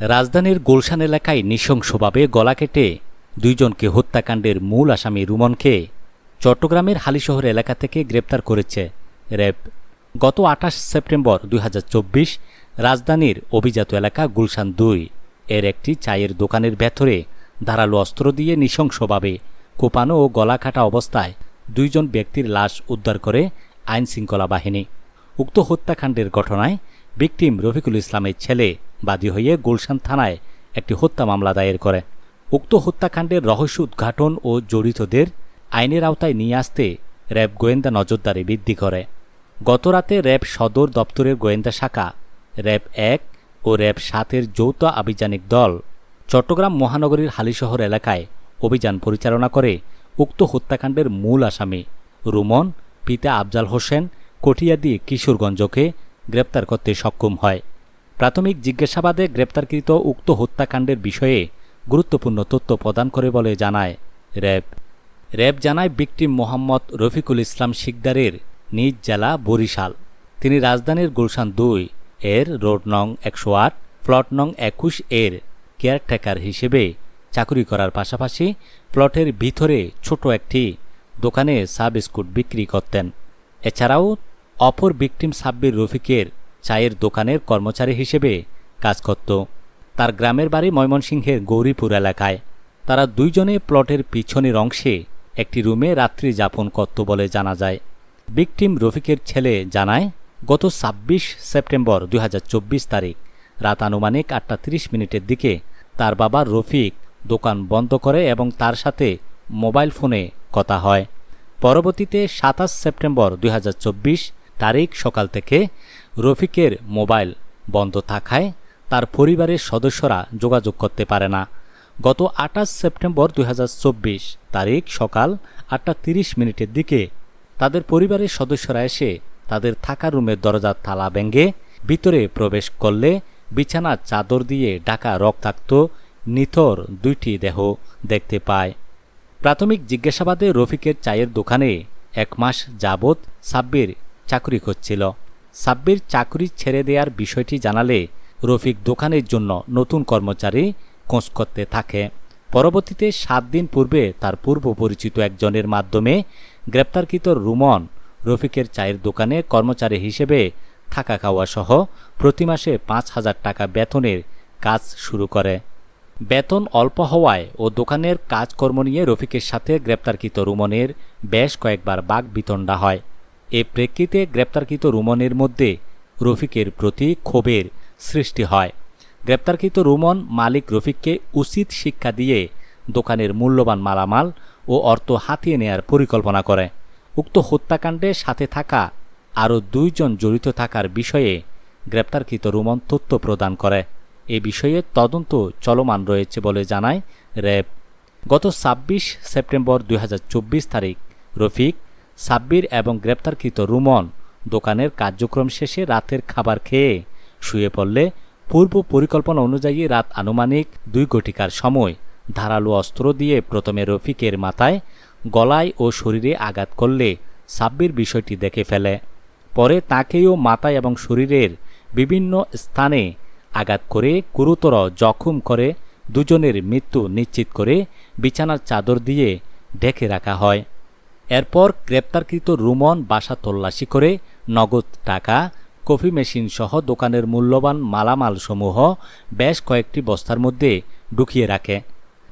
রাজধানীর গুলশান এলাকায় নৃশংসভাবে গলা কেটে দুইজনকে হত্যাকাণ্ডের মূল আসামি রুমনকে চট্টগ্রামের হালিশহর এলাকা থেকে গ্রেপ্তার করেছে র্যাব। গত আঠাশ সেপ্টেম্বর দুই হাজার চব্বিশ রাজধানীর অভিজাত এলাকা গুলশান দুই। এর একটি চায়ের দোকানের ভেতরে ধারালো অস্ত্র দিয়ে নৃশংসভাবে কোপানো ও গলা কাটা অবস্থায় দুইজন ব্যক্তির লাশ উদ্ধার করে আইনশৃঙ্খলা বাহিনী। উক্ত হত্যাকাণ্ডের ঘটনায় ভিকটিম রফিকুল ইসলামের ছেলে বাদী হয়ে গুলশান থানায় একটি হত্যা মামলা দায়ের করে। উক্ত হত্যাকাণ্ডের রহস্য উদ্ঘাটন ও জড়িতদের আইনের আওতায় নিয়ে আসতে র্যাব গোয়েন্দা নজরদারি বৃদ্ধি করে। গতরাতে র্যাব সদর দপ্তরের গোয়েন্দা শাখা, র্যাব এক ও র্যাব সাতের যৌথ আভিযানিক দল চট্টগ্রাম মহানগরীর হালিশহর এলাকায় অভিযান পরিচালনা করে উক্ত হত্যাকাণ্ডের মূল আসামি, রুমন, পিতা আফজাল হোসেন, কটিয়াদি কিশোরগঞ্জকে গ্রেপ্তার করতে সক্ষম হয়। প্রাথমিক জিজ্ঞাসাবাদে গ্রেপ্তারকৃত উক্ত হত্যাকাণ্ডের বিষয়ে গুরুত্বপূর্ণ তথ্য প্রদান করে বলে জানায় র্যাব। র্যাব জানায় বিক্টিম মোহাম্মদ রফিকুল ইসলাম শিকদারের নিজ জেলা বরিশাল। তিনি রাজধানীর গুলশান দুই এর রোড নং একশো আট, প্লট নং একুশ এর কেয়ারটেকার হিসেবে চাকুরি করার পাশাপাশি প্লটের ভিতরে ছোট একটি দোকানে সাব বিস্কুট বিক্রি করতেন। এছাড়াও অপর বিক্টিম সাব্বির রফিকের চায়ের দোকানের কর্মচারী হিসেবে কাজ করত। তার গ্রামের বাড়ি ময়মনসিংহের গৌরীপুর এলাকায়। তারা দুইজনে প্লটের পিছনের অংশে একটি রুমে রাত্রি যাপন করত বলে জানা যায়। বিক্টিম রফিকের ছেলে জানায়, গত ছাব্বিশ সেপ্টেম্বর দুই হাজার চব্বিশ তারিখ রাত আনুমানিক আটটা তিরিশ মিনিটের দিকে তার বাবা রফিক দোকান বন্ধ করে এবং তার সাথে মোবাইল ফোনে কথা হয়। পরবর্তীতে সাতাশ সেপ্টেম্বর দুই হাজার চব্বিশ তারিখ সকাল থেকে রফিকের মোবাইল বন্ধ থাকায় তার পরিবারের সদস্যরা যোগাযোগ করতে পারে না। গত আঠাশ সেপ্টেম্বর দুই হাজার চব্বিশ তারিখ সকাল আটটা তিরিশ মিনিটের দিকে তাদের পরিবারের সদস্যরা এসে তাদের থাকা রুমের দরজার থালা ভেঙে ভিতরে প্রবেশ করলে বিছানার চাদর দিয়ে ঢাকা রক্তাক্ত নিথর দুইটি দেহ দেখতে পায়। প্রাথমিক জিজ্ঞাসাবাদে রফিকের চায়ের দোকানে এক মাস যাবৎ সাব্বির চাকরি করছিল সাব্বির চাকরি ছেড়ে দেওয়ার বিষয়টি জানালে রফিক দোকানের জন্য নতুন কর্মচারী খোঁজ করতে থাকে। পরবর্তীতে সাত দিন পূর্বে তার পূর্ব পরিচিত একজনের মাধ্যমে গ্রেপ্তারকৃত রুমন রফিকের চায়ের দোকানে কর্মচারী হিসেবে থাকা খাওয়া সহ প্রতি মাসে পাঁচ হাজার টাকা বেতনের কাজ শুরু করে। বেতন অল্প হওয়ায় ও দোকানের কাজকর্ম নিয়ে রফিকের সাথে গ্রেপ্তারকৃত রুমনের বেশ কয়েকবার বাঘ বিতণ্ডা হয়। এ প্রেক্ষিতে গ্রেপ্তারকৃত রুমনের মধ্যে রফিকের প্রতি ক্ষোভের সৃষ্টি হয়। গ্রেপ্তারকৃত রুমন মালিক রফিককে উচিত শিক্ষা দিয়ে দোকানের মূল্যবান মালামাল ও অর্থ হাতিয়ে নেয়ার পরিকল্পনা করে। উক্ত হত্যাকাণ্ডে সাথে থাকা আরও দুইজন জড়িত থাকার বিষয়ে গ্রেপ্তারকৃত রুমন তথ্য প্রদান করে। এ বিষয়ে তদন্ত চলমান রয়েছে বলে জানায় র্যাব। গত ছাব্বিশ সেপ্টেম্বর দুই হাজার চব্বিশ তারিখ রফিক সাব্বির এবং গ্রেপ্তারকৃত রুমন দোকানের কার্যক্রম শেষে রাতের খাবার খেয়ে শুয়ে পড়লে পূর্ব পরিকল্পনা অনুযায়ী রাত আনুমানিক দুই ঘটিকার সময় ধারালো অস্ত্র দিয়ে প্রথমে রফিকের মাথায়, গলায় ও শরীরে আঘাত করলে সাব্বির বিষয়টি দেখে ফেলে। পরে তাকেও মাথায় এবং শরীরের বিভিন্ন স্থানে আঘাত করে গুরুতর জখম করে দুজনের মৃত্যু নিশ্চিত করে বিছানার চাদর দিয়ে ঢেকে রাখা হয়। এরপর গ্রেপ্তারকৃত রুমন বাসা তল্লাশি করে নগদ টাকা, কফি মেশিন সহ দোকানের মূল্যবান মালামালসমূহ বেশ কয়েকটি বস্তার মধ্যে ঢুকিয়ে রাখে।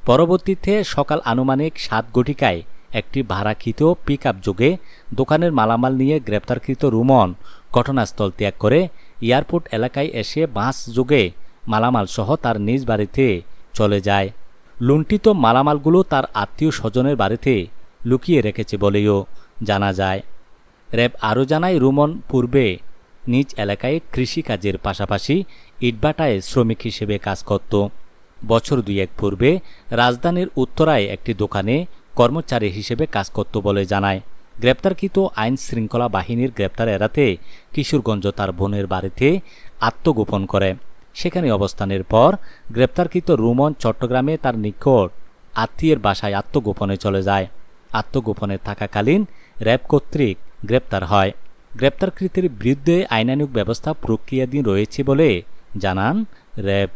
পরবর্তীতে সকাল আনুমানিক সাত গটিকায় একটি ভাড়াকৃত পিক আপ যোগে দোকানের মালামাল নিয়ে গ্রেপ্তারকৃত রুমন ঘটনাস্থল ত্যাগ করে এয়ারপোর্ট এলাকায় এসে বাস যোগে মালামাল সহ তার নিজ বাড়িতে চলে যায়। লুণ্ঠিত মালামালগুলো তার আত্মীয় স্বজনের বাড়িতে লুকিয়ে রেখেছে বলেও জানা যায়। র্যাব আরও জানায়, রুমন পূর্বে নিজ এলাকায় কৃষিকাজের পাশাপাশি ইটবাটায় শ্রমিক হিসেবে কাজ করত। বছর দুয়েক পূর্বে রাজধানীর উত্তরায় একটি দোকানে কর্মচারী হিসেবে কাজ করত বলে জানায়। গ্রেপ্তারকৃত আইন শৃঙ্খলা বাহিনীর গ্রেপ্তার এড়াতে কিশোরগঞ্জ তার বোনের বাড়িতে আত্মগোপন করে। সেখানে অবস্থানের পর গ্রেপ্তারকৃত রুমন চট্টগ্রামে তার নিকট আত্মীয়ের বাসায় আত্মগোপনে চলে যায়। আত্মগোপনে থাকাকালীন র্যাব কর্তৃক গ্রেপ্তার হয়। গ্রেপ্তারকৃতের বিরুদ্ধে আইনানুক ব্যবস্থা প্রক্রিয়াধীন রয়েছে বলে জানান র্যাব